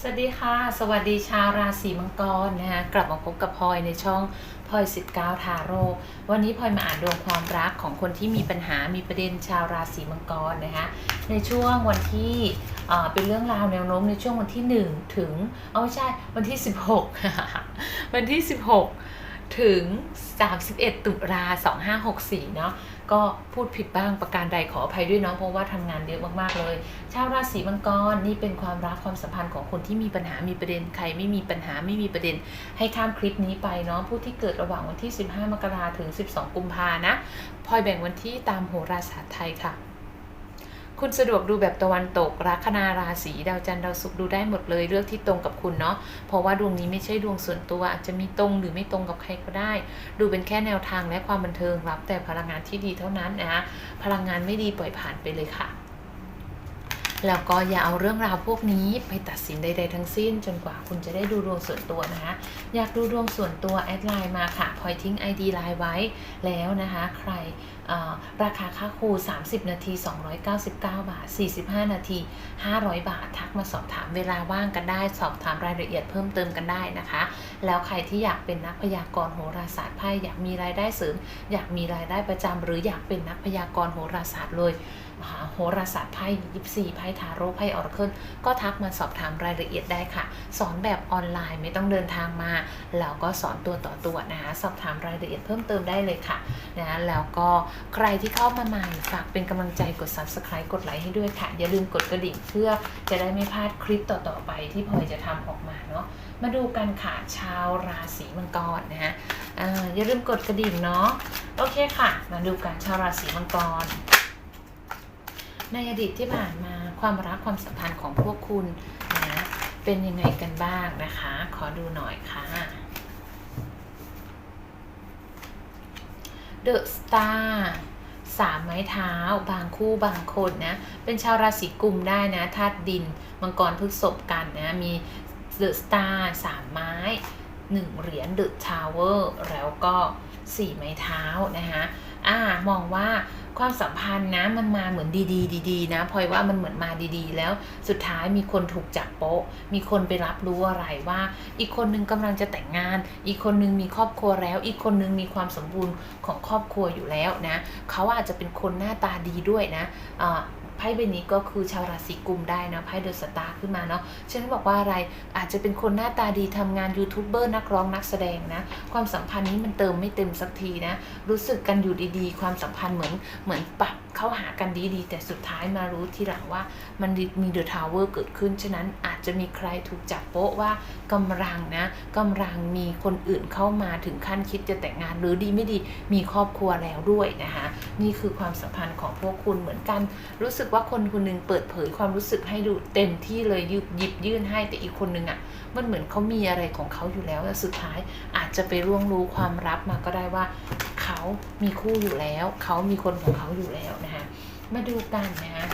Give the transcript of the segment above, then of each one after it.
สวัสดีค่ะ สวัสดีชาวราศีมังกรนะคะกลับมาพบกับพลอยในช่องพลอยสิบเก้าทาโร่วันนี้พลอยมาอ่านดวงความรักของคนที่มีปัญหามีประเด็นชาวราศีมังกรนะคะในช่วงวันที่เอ่อเป็นเรื่องราวแนวโน้มในช่วงวันที่ 1 ถึงเอาไม่ใช่วันที่ 16 วันที่ 16 ถึง 31 ตุลา2564 เนาะ ก็พูดผิดบ้างประการใดขออภัยด้วยเนาะเพราะว่าทำงานเยอะมากๆเลย ชาวราศีมังกรนี่เป็นความรักความสัมพันธ์ของคนที่มีปัญหามีประเด็นใครไม่มีปัญหาไม่มีประเด็น ให้ข้ามคลิปนี้ไปเนาะผู้ที่เกิดระหว่างวันที่ 15 มกราถึง 12 กุมภานะพลอยแบ่งวันที่ตามโหราศาสตร์ไทยค่ะ คุณสะดวกดูแบบตะวันตกลัคนาราศีดาวจันทร์ดาวศุกร์ดูได้หมดเลยเลือกที่ตรงกับคุณเนาะเพราะว่าดวงนี้ไม่ใช่ดวงส่วนตัว อาจจะมีตรงหรือไม่ตรงกับใครก็ได้ ดูเป็นแค่แนวทางและความบันเทิงรับ แต่พลังงานที่ดีเท่านั้นนะคะพลังงานไม่ดีปล่อยผ่านไปเลยค่ะ แล้วก็อย่าเอาเรื่องราวพวกนี้ไปตัดสินใดๆทั้งสิ้น จนกว่าคุณจะได้ดูดวงส่วนตัวนะคะอยากดูดวงส่วนตัวแอดไลน์มาค่ะพอยทิ้ง ID ไลน์ไว้แล้วนะคะ ใคร ราคาค่าครู 30 นาที 299 บาท 45 นาที 500 บาท ทักมาสอบถามเวลาว่างกันได้ สอบถามรายละเอียดเพิ่มเติมกันได้นะคะ แล้วใครที่อยากเป็นนักพยากรณ์โหราศาสตร์ไพ่อยากมีรายได้เสริม อยากมีรายได้ประจำหรืออยากเป็นนักพยากรณ์โหราศาสตร์เลยโหราศาสตร์ไพ่ยิปซีไพ่ทาโร่ไพ่ออร์เคิลก็ทักมาสอบถามรายละเอียดได้ค่ะ สอนแบบออนไลน์ไม่ต้องเดินทางมาแล้วก็สอนตัวต่อตัวนะคะสอบถามรายละเอียดเพิ่มเติมได้เลยค่ะนะแล้วก็ใครที่เข้ามาใหม่ฝากเป็นกำลังใจกด subscribe กดไลค์ให้ด้วยค่ะ อย่าลืมกดกระดิ่งเพื่อจะได้ไม่พลาดคลิปต่อๆไปที่พลอยจะทำออกมาเนาะมาดูกันค่ะชาวราศีมังกรนะฮะอย่าลืมกดกระดิ่งเนาะโอเคค่ะ มาดูกันชาวราศีมังกร ในอดีตที่ผ่านมาความรักความสัมพันธ์ของพวกคุณนะเป็นยังไงกันบ้างนะคะ ขอดูหน่อยค่ะ The Star สามไม้เท้า บางคู่บางคนนะ เป็นชาวราศีกุมได้นะธาตุดิน มังกรพฤษภกันนะ มี The Star สามไม้หนึ่งเหรียญ The Tower แล้วก็สี่ไม้เท้านะคะ อ่ามองว่าความสัมพันธ์นะมันมาเหมือนดีๆดีๆนะพลอยว่ามันเหมือนมาดีๆ แล้วสุดท้ายมีคนถูกจับโป๊ะ มีคนไปรับรู้อะไรว่า อีกคนนึงกำลังจะแต่งงาน อีกคนนึงมีครอบครัวแล้ว อีกคนนึงมีความสมบูรณ์ของครอบครัวอยู่แล้วนะเขาอาจจะเป็นคนหน้าตาดีด้วยนะอ่า ไพ่ใบนี้ก็คือชาวราศีกุมได้นะไพ่เดอะสตาร์ขึ้นมาเนาะฉันบอกว่าอะไรอาจจะเป็นคนหน้าตาดีทำงานยูทูบเบอร์นักร้องนักแสดงนะ ความสัมพันธ์นี้มันเติมไม่เต็มสักทีนะ รู้สึกกันอยู่ดีๆ ความสัมพันธ์เหมือนเหมือนปรับเข้าหากันดีๆ แต่สุดท้ายมารู้ทีหลังว่ามันมีเดอะทาวเวอร์เกิดขึ้น ฉะนั้นอาจจะมีใครถูกจับโป๊ะว่ากำลังนะกำลังมีคนอื่นเข้ามาถึงขั้นคิดจะแต่งงานหรือดีไม่ดีมีครอบครัวแล้วด้วยนะคะนี่คือความสัมพันธ์ของพวกคุณเหมือนกันรู้สึกว่าคนคนหนึงเปิดเผยความรู้สึกให้ดูเต็มที่เลยยิบหยิบยื่นให้แต่อีกคนนึงอะ่ะ มันเหมือนเขามีอะไรของเขาอยู่แล้วแล้วสุดท้ายอาจจะไปร่วงรู้ความลับมาก็ได้ว่า เขามีคู่อยู่แล้ว เขามีคนของเขาอยู่แล้วนะคะมาดูกันนะคะ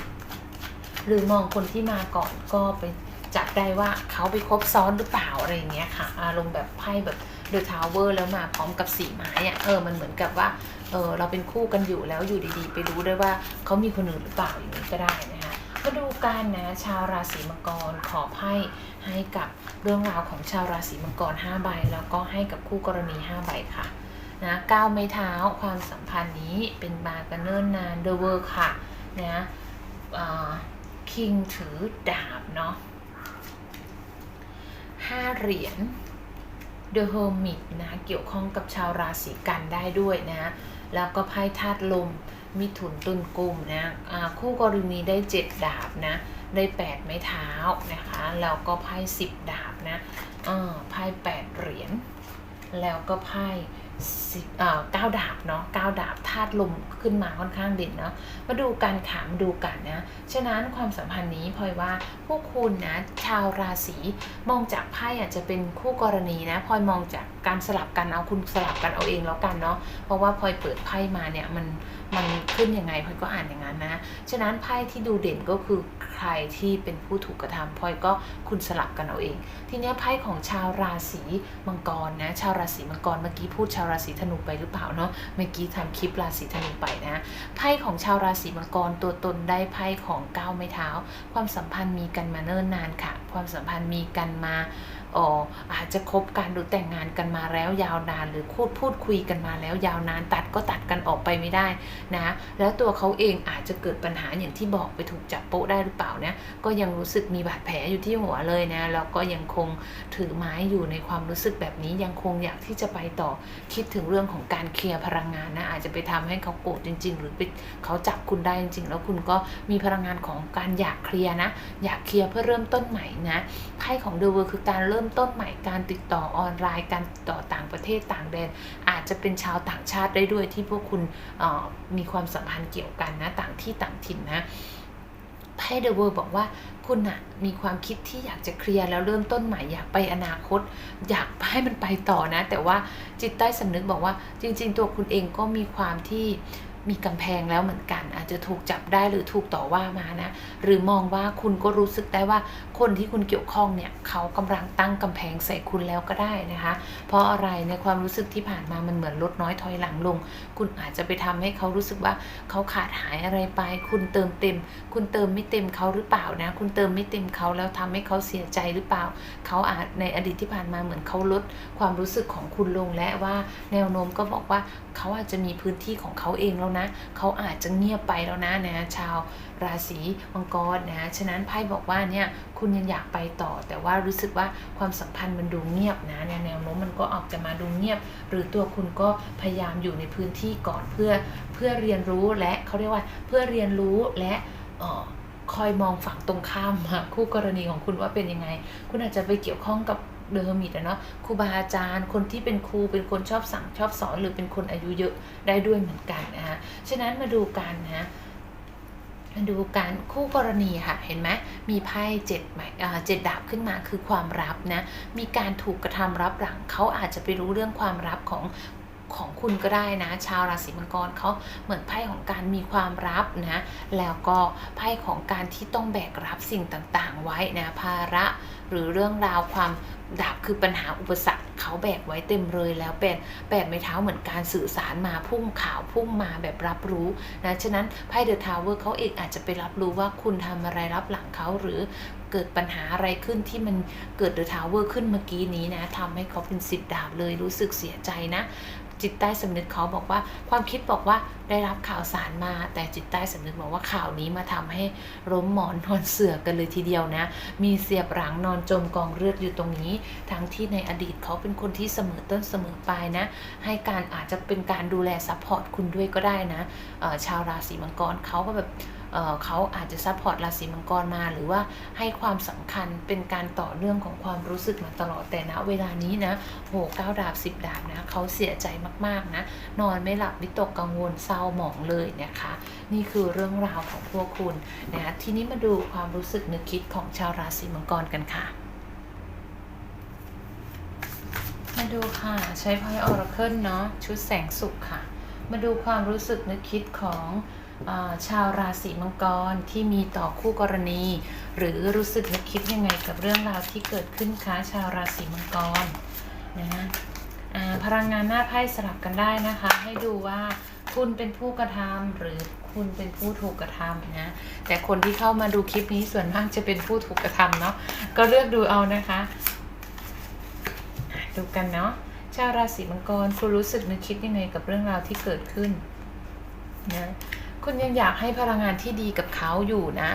หรือมองคนที่มาก่อนก็ไปจับ ได้ว่าเขาไปคบซ้อนหรือเปล่าอะไรอย่างเงี้ยค่ะ อารมณ์แบบไพ่แบบเดอะทาวเวอร์แล้วมาพร้อมกับสีไม้อะเออมันเหมือนกับว่าเออเราเป็นคู่กันอยู่แล้วอยู่ดีๆ ไปรู้ได้ว่าเขามีคนอื่นหรือเปล่าอย่างนี้ก็ได้นะคะมาดูกันนะชาวราศีมังกรขอไพ่ให้กับเรื่องราวของชาวราศีมังกร5ใบแล้วก็ให้กับคู่กรณี 5 ใบค่ะนะก้าวไม้เท้าความสัมพันธ์นี้เป็นมากันเนิ่นนานเดอะเวอร์ค่ะนะคิงถือดาบเนาะ ห้าเหรียญ The Hermit นะเกี่ยวข้องกับชาวราศีกันได้ด้วยนะแล้วก็ไพ่ธาตุลม มิถุนตุลกุมนะะคู่กรณีได้ 7 ดาบนะได้ 8 ไม้เท้านะคะแล้วก็ไพ่10 ดาบนะไพ่8เหรียญแล้วก็ไพ่ เก้าดาบเนาะเก้าดาบธาตุลมขึ้นมาค่อนข้างเด่นเนาะมาดูการขามดูกันนะฉะนั้นความสัมพันธ์นี้พลอยว่าพวกคุณนะชาวราศีมองจากไพ่อาจจะเป็นคู่กรณีนะพลอยมองจากการสลับกันเอาคุณสลับกันเอาเองแล้วกันเนาะเพราะว่าพลอยเปิดไพ่มาเนี่ยมันมันขึ้นยังไงพลอยก็อ่านอย่างนั้นนะฉะนั้นไพ่ที่ดูเด่นก็คือใครที่เป็นผู้ถูกกระทำพลอยก็คุณสลับกันเอาเอง ทีนี้ไพ่ของชาวราศีมังกรนะชาวราศีมังกรเมื่อกี้พูดชาวราศีธนูไปหรือเปล่าเนาะเมื่อกี้ทำคลิปราศีธนูไปนะไพ่ของชาวราศีมังกรตัวตนได้ไพ่ของก้าวไม้เท้า ความสัมพันธ์มีกันมาเนิ่นนานค่ะ ความสัมพันธ์มีกันมา อาจจะคบกันหรือแต่งงานกันมาแล้วยาวนาน หรือพูดพูดคุยกันมาแล้วยาวนานตัดก็ตัดกันออกไปไม่ได้นะแล้วตัวเขาเองอาจจะเกิดปัญหาอย่างที่บอกไปถูกจับโป๊ะได้หรือเปล่านี่ยก็ยังรู้สึกมีบาดแผลอยู่ที่หัวเลยนะแล้วก็ยังคงถือไม้อยู่ในความรู้สึกแบบนี้ยังคงอยากที่จะไปต่อคิดถึงเรื่องของการเคลียร์พลังงานนะอาจจะไปทำให้เขาโกรธจริง ๆ หรือไปเขาจับคุณได้จริง ๆ แล้วคุณก็มีพลังงานของการอยากเคลียร์นะ อยากเคลียร์เพื่อเริ่มต้นใหม่นะไพ่ของเดอะเวิร์คือการเริ่มริ่มต้นใหม่การติดต่อออนไลน์การติดต่อต่างประเทศต่างแดน อาจจะเป็นชาวต่างชาติได้ด้วยที่พวกคุณมีความสัมพันธ์เกี่ยวกันนะต่างที่ต่างถิ่นนะไพ่เดอะเวิร์บอกว่าคุณอะมีความคิดที่อยากจะเคลียร์แล้วเริ่มต้นใหม่อยากไปอนาคต อยากให้มันไปต่อนะ แต่ว่าจิตใต้สำนึกบอกว่าจริง ๆ ตัวคุณเองก็มีความที่ มีกำแพงแล้วเหมือนกัน อาจจะถูกจับได้หรือถูกต่อว่ามานะ หรือมองว่าคุณก็รู้สึกได้ว่าคนที่คุณเกี่ยวข้องเนี่ยเขากำลังตั้งกำแพงใส่คุณแล้วก็ได้นะคะ เพราะอะไรในความรู้สึกที่ผ่านมามันเหมือนลดน้อยถอยหลังลง คุณอาจจะไปทำให้เขารู้สึกว่าเขาขาดหายอะไรไป คุณเติมเต็ม คุณเติมไม่เต็มเขาหรือเปล่านะ คุณเติมไม่เต็มเขาแล้วทำให้เขาเสียใจหรือเปล่า เขาอาจในอดีตที่ผ่านมาเหมือนเขาลดความรู้สึกของคุณลงและว่าแนวโน้มก็บอกว่าเขาอาจจะมีพื้นที่ของเขาเองแล้วนะ เขาอาจจะเงียบไปแล้วนะนะชาวราศีมังกรนะฉะนั้นไพ่บอกว่าเนี่ยคุณยังอยากไปต่อ แต่ว่ารู้สึกว่าความสัมพันธ์มันดูเงียบนะแนวโน้มมันก็ออกจะมาดูเงียบ หรือตัวคุณก็พยายามอยู่ในพื้นที่ก่อนเพื่อเพื่อเรียนรู้และเขาเรียกว่าเพื่อเรียนรู้และออคอยมองฝั่งตรงข้ามคู่กรณีของคุณว่าเป็นยังไง คุณอาจจะไปเกี่ยวข้องกับ เดอร์มิดอะเนาะครูบาอาจารย์คนที่เป็นครูเป็นคนชอบสั่งชอบสอนหรือเป็นคนอายุเยอะได้ด้วยเหมือนกันนะคะฉะนั้นมาดูกันนะมาดูการคู่กรณีค่ะ เห็นไหมมีไพ่เจ็ดใหม่เจ็ดดาบขึ้นมาคือความลับนะ มีการถูกกระทำรับหลังเขาอาจจะไปรู้เรื่องความลับของของคุณก็ได้นะ ชาวราศีมังกรเขาเหมือนไพ่ของการมีความลับนะ แล้วก็ไพ่ของการที่ต้องแบกรับสิ่งต่างๆ ไว้นะภาระ หรือเรื่องราวความดาบคือปัญหาอุปสรรคเขาแบกไว้เต็มเลยแล้วเป็นแปดไม้เท้าเหมือนการสื่อสารมาพุ่งข่าวพุ่งมาแบบรับรู้นะฉะนั้นไพ่เดอะทาวเวอร์เขาเองอาจจะไปรับรู้ว่าคุณทำอะไรรับหลังเขาหรือเกิดปัญหาอะไรขึ้นที่มันเกิดเดอะทาวเวอร์ขึ้นเมื่อกี้นี้นะทำให้เขาเป็นสิบดาบเลยรู้สึกเสียใจนะจิตใต้สำนึกเขาบอกว่าความคิดบอกว่าได้รับข่าวสารมา แต่จิตใต้สำนึกบอกว่าข่าวนี้มาทำให้ล้มหมอนนอนเสือกันเลยทีเดียวนะ มีเสียบหลังนอนจมกองเลือดอยู่ตรงนี้ ทั้งที่ในอดีตเขาเป็นคนที่เสมอต้นเสมอปลายนะ ให้การอาจจะเป็นการดูแลซัพพอร์ตคุณด้วยก็ได้นะชาวราศีมังกรเขาก็แบบ เเขาอาจจะซัพพอร์ตราศีมังกรมา หรือว่าให้ความสำคัญเป็นการต่อเนื่องของความรู้สึกมาตลอดแต่ณเวลานี้นะโหเก้าดาบสิบดาบนะเขาเสียใจมากๆนะ นอนไม่หลับวิตกกังวลเศร้าหมองเลยนะคะ นี่คือเรื่องราวของพวกคุณนะคะทีนี้มาดูความรู้สึกนึกคิดของชาวราศีมังกรกันค่ะมาดูค่ะ ใช้ไพ่ออราเคิลเนาะชุดแสงสุขค่ะ มาดูความรู้สึกนึกคิดของ ชาวราศีมังกรที่มีต่อคู่กรณี หรือรู้สึกนึกคิดยังไงกับเรื่องราวที่เกิดขึ้นคะชาวราศีมังกรนะพลังงานหน้าไพ่สลับกันได้นะคะ ให้ดูว่าคุณเป็นผู้กระทำหรือคุณเป็นผู้ถูกกระทำนะแต่คนที่เข้ามาดูคลิปนี้ส่วนมากจะเป็นผู้ถูกกระทำเนาะก็เลือกดูเอานะคะ ดูกันเนาะชาวราศีมังกรคุณรู้สึกนึกคิดยังไงกับเรื่องราวที่เกิดขึ้นนะ คุณยังอยากให้พลังงานที่ดีกับเขาอยู่นะ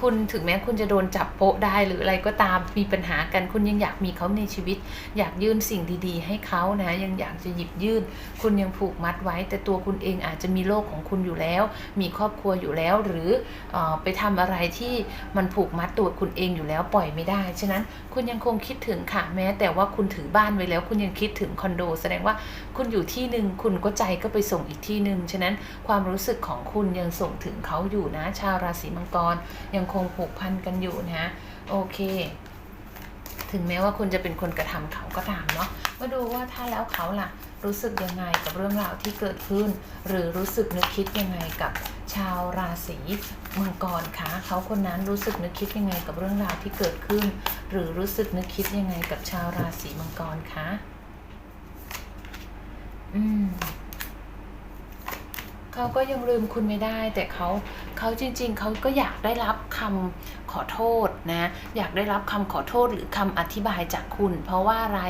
คุณถึงแม้คุณจะโดนจับโปะได้หรืออะไรก็ตามมีปัญหากันคุณยังอยากมีเขาในชีวิต อยากยื่นสิ่งดีๆ ให้เขานะยังอยากจะหยิบยื่น คุณยังผูกมัดไว้ แต่ตัวคุณเองอาจจะมีโลกของคุณอยู่แล้ว มีครอบครัวอยู่แล้ว หรืออไปทำอะไรที่มันผูกมัดตัวคุณเองอยู่แล้วปล่อยไม่ได้ฉะนั้นคุณยังคงคิดถึงค่ะแม้ แต่ว่าคุณถือบ้านไว้แล้ว คุณยังคิดถึงคอนโด แสดงว่าคุณอยู่ที่หนึ่งคุณก็ใจก็ไปส่งอีกที่หนึ่งฉะนั้นความรู้สึกของคุณยังส่งถึงเขาอยู่นะชาวราศีมังกรยังคงผูกพันกันอยู่นะโอเค ถึงแม้ว่าคุณจะเป็นคนกระทำเขาก็ตามเนาะมาดูว่าถ้าแล้วเขาล่ะรู้สึกยังไงกับเรื่องราวที่เกิดขึ้น หรือรู้สึกนึกคิดยังไงกับชาวราศีมังกรคะเขาคนนั้นรู้สึกนึกคิดยังไงกับเรื่องราวที่เกิดขึ้น หรือรู้สึกนึกคิดยังไงกับชาวราศีมังกรคะอืม เขาก็ยังลืมคุณไม่ได้ แต่เขาเขาจริง ๆ เขาก็อยากได้รับคำ ขอโทษนะอยากได้รับคำขอโทษหรือคำอธิบายจากคุณ เพราะว่าอะไร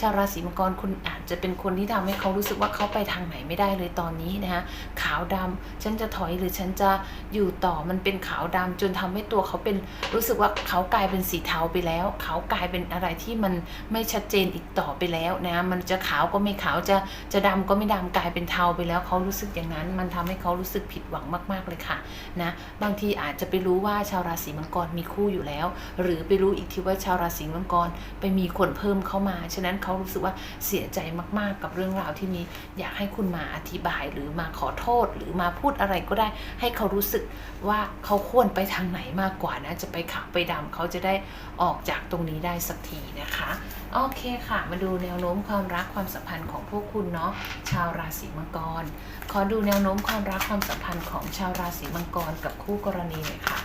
ชาวราศีมังกรคุณอาจจะเป็นคนที่ทำให้เขารู้สึกว่าเขาไปทางไหนไม่ได้เลยตอนนี้นะฮะขาวดำฉันจะถอยหรือฉันจะอยู่ต่อมันเป็นขาวดำจนทำให้ตัวเขาเป็นรู้สึกว่าเขากลายเป็นสีเทาไปแล้ว เขากลายเป็นอะไรที่มันไม่ชัดเจนอีกต่อไปแล้วนะมันจะขาวก็ไม่ขาวจะจะดำก็ไม่ดำกลายเป็นเทาไปแล้วเขารู้สึกอย่างนั้น มันทำให้เขารู้สึกผิดหวังมาก ๆเลยค่ะนะบางทีอาจจะไปรู้ว่าชาวราศีมังกรมีคู่อยู่แล้ว หรือไปรู้อีกทีว่าชาวราศีมังกรไปมีคนเพิ่มเข้ามา ฉะนั้นเขารู้สึกว่าเสียใจมากๆกับเรื่องราวที่นี้ อยากให้คุณมาอธิบายหรือมาขอโทษ หรือมาพูดอะไรก็ได้ ให้เขารู้สึกว่าเขาควรไปทางไหนมากกว่านะ จะไปขาวไปดำเขาจะได้ออกจากตรงนี้ได้สักทีนะคะ โอเคค่ะ มาดูแนวโน้มความรักความสัมพันธ์ของพวกคุณเนาะชาวราศีมังกร ขอดูแนวโน้มความรักความสัมพันธ์ของชาวราศีมังกรกับคู่กรณีหน่อยค่ะ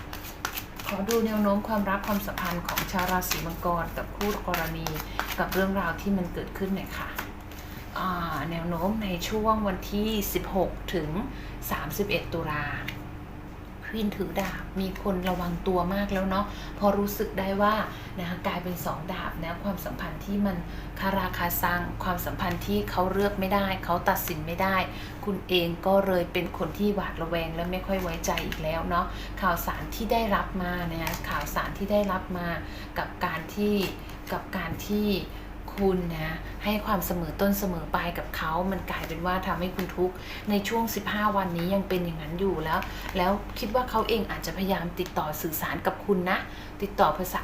อดูแนวโน้มความรักความสัมพันธ์ของชาวราศีมังกรกับคู่กรณีกับเรื่องราวที่มันเกิดขึ้นหน่อยค่ะแนวโน้มในช่วงวันที่ 16 ถึง 31 ตุลาค วีนถือดาบมีคนระวังตัวมากแล้วเนาะพอรู้สึกได้ว่านะคะกลายเป็นสองดาบนะความสัมพันธ์ที่มันคาราคาซังความสัมพันธ์ที่เขาเลือกไม่ได้ เขาตัดสินไม่ได้ คุณเองก็เลยเป็นคนที่หวาดระแวงและไม่ค่อยไว้ใจอีกแล้วเนาะข่าวสารที่ได้รับมานะคะข่าวสารที่ได้รับมากับการที่กับการที่ คุณนะให้ความเสมอต้นเสมอปลายกับเขา มันกลายเป็นว่าทำให้คุณทุกข์ในช่วง 15 วันนี้ยังเป็นอย่างนั้นอยู่แล้ว แล้วคิดว่าเขาเองอาจจะพยายามติดต่อสื่อสารกับคุณนะ ติดต่อภาษา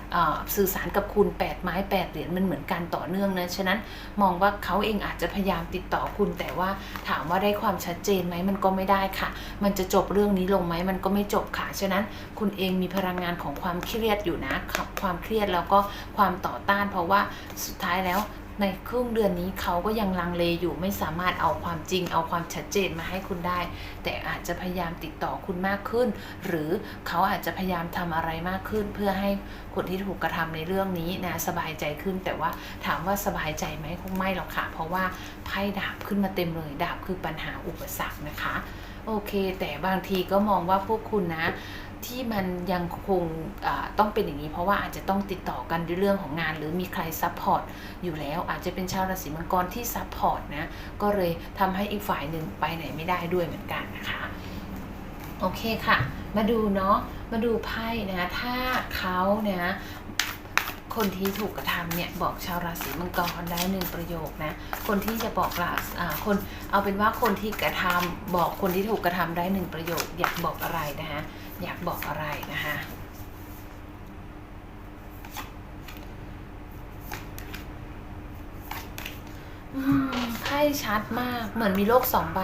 สื่อสารกับคุณ 8 ไม้ 8 เหรียญมันเหมือนการต่อเนื่องนะ ฉะนั้นมองว่าเขาเองอาจจะพยายามติดต่อคุณ แต่ว่าถามว่าได้ความชัดเจนไหมมันก็ไม่ได้ค่ะ มันจะจบเรื่องนี้ลงไหมมันก็ไม่จบค่ะ ฉะนั้นคุณเองมีพลังงานของความเครียดอยู่นะ ความเครียดแล้วก็ความต่อต้าน เพราะว่าสุดท้ายแล้ว ในครึ่งเดือนนี้เขาก็ยังลังเลอยู่ไม่สามารถเอาความจริง เอาความชัดเจนมาให้คุณได้ แต่อาจจะพยายามติดต่อคุณมากขึ้น หรือเขาอาจจะพยายามทำอะไรมากขึ้น เพื่อให้คนที่ถูกกระทำในเรื่องนี้นะสบายใจขึ้น แต่ว่าถามว่าสบายใจไหมคงไม่หรอกค่ะ เพราะว่าไพ่ดาบขึ้นมาเต็มเลยดาบคือปัญหาอุปสรรคนะคะ โอเค แต่บางทีก็มองว่าพวกคุณนะ ที่มันยังคงต้องเป็นอย่างนี้ เพราะว่าอาจจะต้องติดต่อกันในเรื่องของงาน หรือมีใครซัพพอร์ตอยู่แล้ว อาจจะเป็นชาวราศีมังกรที่ซัพพอร์ตนะก็เลยทำให้อีกฝ่ายหนึ่งไปไหนไม่ได้ด้วยเหมือนกันนะคะโอเคค่ะ มาดูเนาะมาดูไพ่นะถ้าเขาเนี่ย คนที่ถูกกระทำเนี่ยบอกชาวราศีมังกรได้หนึ่งประโยคนะ คนที่จะบอกราอ่าคนเอาเป็นว่าคนที่กระทำบอกคนที่ถูกกระทำได้หนึ่งประโยค อยากบอกอะไรนะคะอยากบอกอะไรนะคะอืม ชัดมาก เหมือนมีโลกสองใบ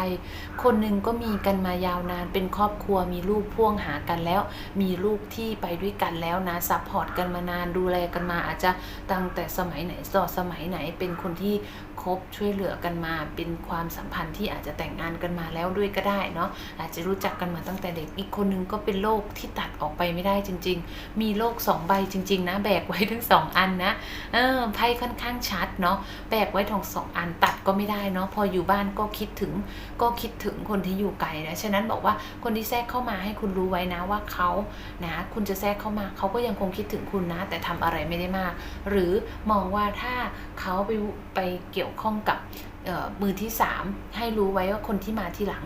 คนหนึ่งก็มีกันมายาวนานเป็นครอบครัวมีลูกพ่วงหากันแล้ว มีลูกที่ไปด้วยกันแล้วนะซัพพอร์ตกันมานานดูแลกันมาอาจจะตั้งแต่สมัยไหนต่อสมัยไหนเป็นคนที่ คบช่วยเหลือกันมา เป็นความสัมพันธ์ที่อาจจะแต่งงานกันมาแล้วด้วยก็ได้เนาะอาจจะรู้จักกันมาตั้งแต่เด็กอีกคนนึงก็เป็นโลกที่ตัดออกไปไม่ได้จริง ๆ มีโลกสองใบจริง ๆ นะ แบกไว้ทั้งสองอันนะเออไพ่ค่อนข้างชัดเนาะแบกไว้ทั้งสองอันตัดก็ไม่ได้เนาะพออยู่บ้านก็คิดถึงก็คิดถึงคนที่อยู่ไกลนะฉะนั้นบอกว่าคนที่แทรกเข้ามาให้คุณรู้ไว้นะว่าเขานะคุณจะแทรกเข้ามาเขาก็ยังคงคิดถึงคุณนะ แต่ทำอะไรไม่ได้มาก หรือมองว่าถ้าเขาไป ไปเกี่ยวข้องกับมือที่สามให้รู้ไว้ว่าคนที่มาที่หลัง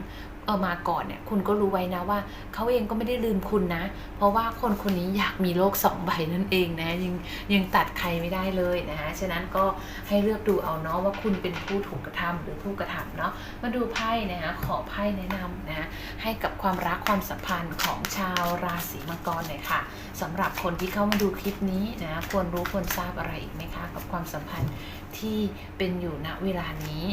ออมาก่อนเนี่ยคุณก็รู้ไว้นะว่าเขาเองก็ไม่ได้ลืมคุณนะ เพราะว่าคนคนนี้อยากมีโลกสองใบนั่นเองนะยังยังตัดใครไม่ได้เลยนะฮะฉะนั้นก็ให้เลือกดูเอาเนาะว่าคุณเป็นผู้ถูกกระทำหรือผู้กระทำเนาะมาดูไพ่นะคะขอไพ่แนะนำนะให้กับความรักความสัมพันธ์ของชาวราศีมังกรหน่อยค่ะสำหรับคนที่เข้ามาดูคลิปนี้นะควรรู้ควรทราบอะไรอีกไหมคะ กับความสัมพันธ์ที่เป็นอยู่ณเวลานี้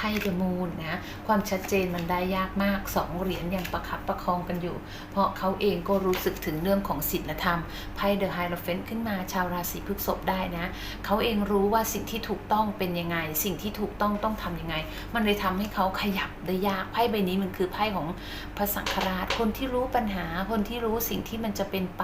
ไพ่เดมูนนะความชัดเจนมันได้ยากมากสองเหรียญยังประคับประคองกันอยู่ เพราะเขาเองก็รู้สึกถึงเรื่องของศีลธรรมไพ่เดอะไฮโลเฟนขึ้นมาชาวราศีพฤษภได้นะเขาเองรู้ว่าสิ่งที่ถูกต้องเป็นยังไง สิ่งที่ถูกต้องต้องทำยังไง มันเลยทำให้เขาขยับได้ยากไพ่ใบนี้มันคือไพ่ของพระสังฆราช คนที่รู้ปัญหาคนที่รู้สิ่งที่มันจะเป็นไป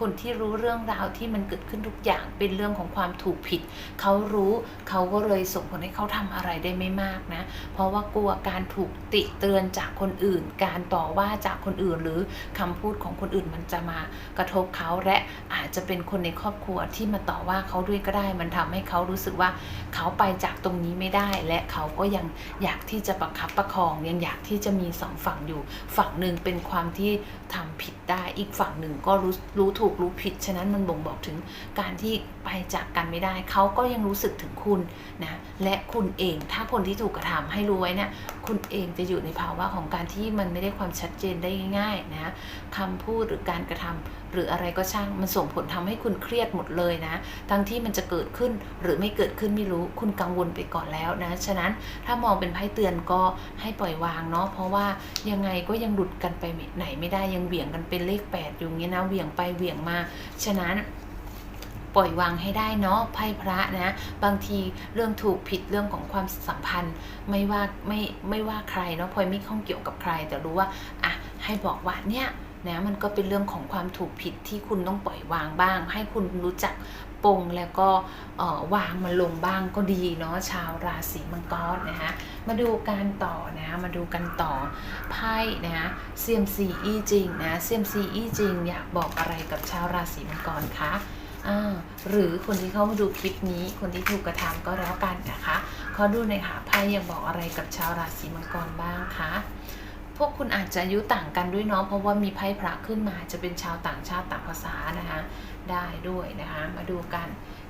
คนที่รู้เรื่องราวที่มันเกิดขึ้นทุกอย่างเป็นเรื่องของความถูกผิด เขารู้เขาก็เลยส่งผลให้เขาทำอะไรได้ไม่มากนะ เพราะว่ากลัวการถูกติเตือนจากคนอื่น การต่อว่าจากคนอื่นหรือคำพูดของคนอื่นมันจะมากระทบเขาและอาจจะเป็นคนในครอบครัวที่มาต่อว่าเขาด้วยก็ได้ มันทำให้เขารู้สึกว่าเขาไปจากตรงนี้ไม่ได้ และเขาก็ยังอยากที่จะประคับประคองยังอยากที่จะมีสองฝั่งอยู่ ฝั่งหนึ่งเป็นความที่ทำผิดได้อีกฝั่งหนึ่งก็รู้รู้ถูกรู้ผิด ฉะนั้นมันบ่งบอกถึงการที่ไปจากกันไม่ได้ เขาก็ยังรู้สึกถึงคุณนะและคุณเองถ้าคนที่ถูกกระทำให้รู้ไว้เนี่ยคุณเองจะอยู่ในภาวะของการที่มันไม่ได้ความชัดเจนได้ง่ายๆนะคำพูดหรือการกระทำหรืออะไรก็ช่างมันส่งผลทำให้คุณเครียดหมดเลยนะ ทั้งที่มันจะเกิดขึ้นหรือไม่เกิดขึ้นไม่รู้คุณกังวลไปก่อนแล้วนะ ฉะนั้นถ้ามองเป็นไพ่เตือนก็ให้ปล่อยวางเนาะเพราะว่ายังไงก็ยังหลุดกันไปไหนไม่ได้ยังเหวี่ยงกันเป็นเลขแปดอยู่งเงี้ยนะเหวี่ยงไปเหวี่ยงมา ฉะนั้น ปล่อยวางให้ได้เนาะไพ่พระนะ บางทีเรื่องถูกผิดเรื่องของความสัมพันธ์ ไม่ว่าไม่ไม่ว่าใครเนาะพลอยไม่ข้องเกี่ยวกับใคร แต่รู้ว่าอะให้บอกว่าเนี่ยนะมันก็เป็นเรื่องของความถูกผิดที่คุณต้องปล่อยวางบ้าง ให้คุณรู้จักปลงแล้วก็วางมันลงบ้างก็ดีเนาะชาวราศีมังกรนะคะมาดูการต่อนะมาดูกันต่อไพ่นะเซียมซีอีจริงนะเซียมซีอีจริงอยากบอกอะไรกับชาวราศีมังกรคะ หรือคนที่เข้ามาดูคลิปนี้คนที่ถูกกระทำก็แล้วกันนะคะขอดูหน่อยค่ะไพ่ยังบอกอะไรกับชาวราศีมังกรบ้างคะพวกคุณอาจจะอายุต่างกันด้วยเนาะเพราะว่ามีไพ่พระขึ้นมาจะเป็นชาวต่างชาติต่างภาษานะคะได้ด้วยนะคะ มาดูกัน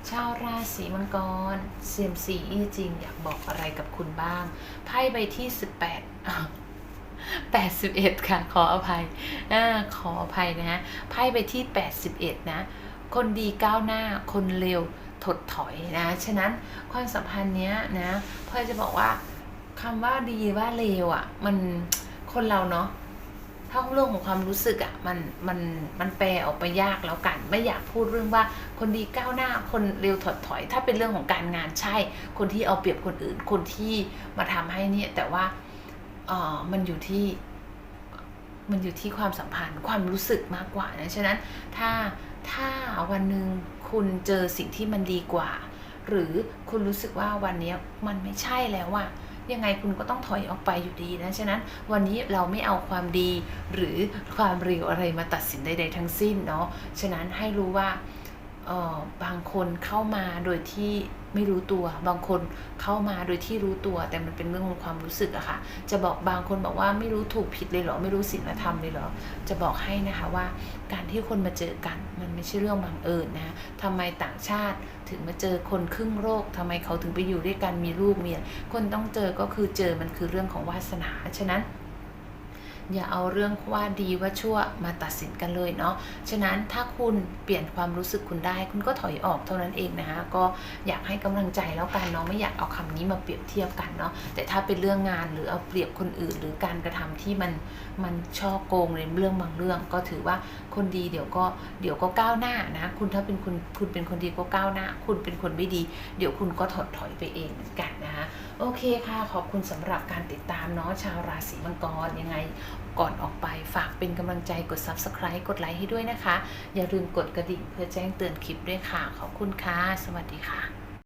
ชาวราศีมังกรเซียมซีจริง อยากบอกอะไรกับคุณบ้างไพ่ใบที่ 18 81 ค่ะ ขออภัยอขออภัยนะฮะไพ่ใบที่ 81 นะ คนดีก้าวหน้าคนเร็วถดถอยนะ ฉะนั้นความสัมพันธ์เนี้ยนะพ่อจะบอกว่าคำว่าดีว่าเลวอะ่ะ มันคนเราเนาะถ้าเรื่องของความรู้สึกอะ่ะมันมันมันแปลออกไปยากแล้วกัน ไม่อยากพูดเรื่องว่าคนดีก้าวหน้าคนเร็วถดถอย ถ้าเป็นเรื่องของการงานใช่ คนที่เอาเปรียบคนอื่น คนที่มาทำให้เนี่ย แต่ว่าเออมันอยู่ที่มันอยู่ที่ความสัมพันธ์ความรู้สึกมากกว่านะฉะนั้นถ้า ถ้าวันหนึ่งคุณเจอสิ่งที่มันดีกว่า หรือคุณรู้สึกว่าวันนี้มันไม่ใช่แล้วว่ายังไงคุณก็ต้องถอยออกไปอยู่ดีนะ ฉะนั้นวันนี้เราไม่เอาความดี หรือความเร็วอะไรมาตัดสินใด ๆ ทั้งสิ้นเนาะ ฉะนั้นให้รู้ว่า บางคนเข้ามาโดยที่ไม่รู้ตัว บางคนเข้ามาโดยที่รู้ตัว แต่มันเป็นเรื่องของความรู้สึกอะค่ะ จะบอกบางคนบอกว่าไม่รู้ถูกผิดเลยเหรอ ไม่รู้ศีลธรรมเลยเหรอ จะบอกให้นะคะว่า การที่คนมาเจอกัน มันไม่ใช่เรื่องบังเอิญนะทำไมต่างชาติถึงมาเจอคนครึ่งโลกทำไมเขาถึงไปอยู่ด้วยกันมีลูกเมียคนต้องเจอก็คือเจอมันคือเรื่องของวาสนา ฉะนั้น อย่าเอาเรื่องว่าดีว่าชั่วมาตัดสินกันเลยเนาะ ฉะนั้นถ้าคุณเปลี่ยนความรู้สึกคุณได้ คุณก็ถอยออกเท่านั้นเองนะคะก็อยากให้กำลังใจแล้วกันเนาะไม่อยากเอาคำนี้มาเปรียบเทียบกันเนาะแต่ถ้าเป็นเรื่องงานหรือเอาเปรียบคนอื่น หรือการกระทำที่มันมันช่อโกงในเรื่องบางเรื่อง ก็ถือว่าคนดีเดี๋ยวก็เดี๋ยวก็ก้าวหน้านะคุณถ้าเป็นคุณคุณเป็นคนดีก็ก้าวหน้า คุณเป็นคนไม่ดี เดี๋ยวคุณก็ถดถอยไปเองเหมือนกันนะคะโอเคค่ะขอบคุณสำหรับการติดตามเนาะชาวราศีมังกรยังไง ก่อนออกไปฝากเป็นกำลังใจกด subscribe กดไลค์ให้ด้วยนะคะ อย่าลืมกดกระดิ่งเพื่อแจ้งเตือนคลิปด้วยค่ะ ขอบคุณค่ะ สวัสดีค่ะ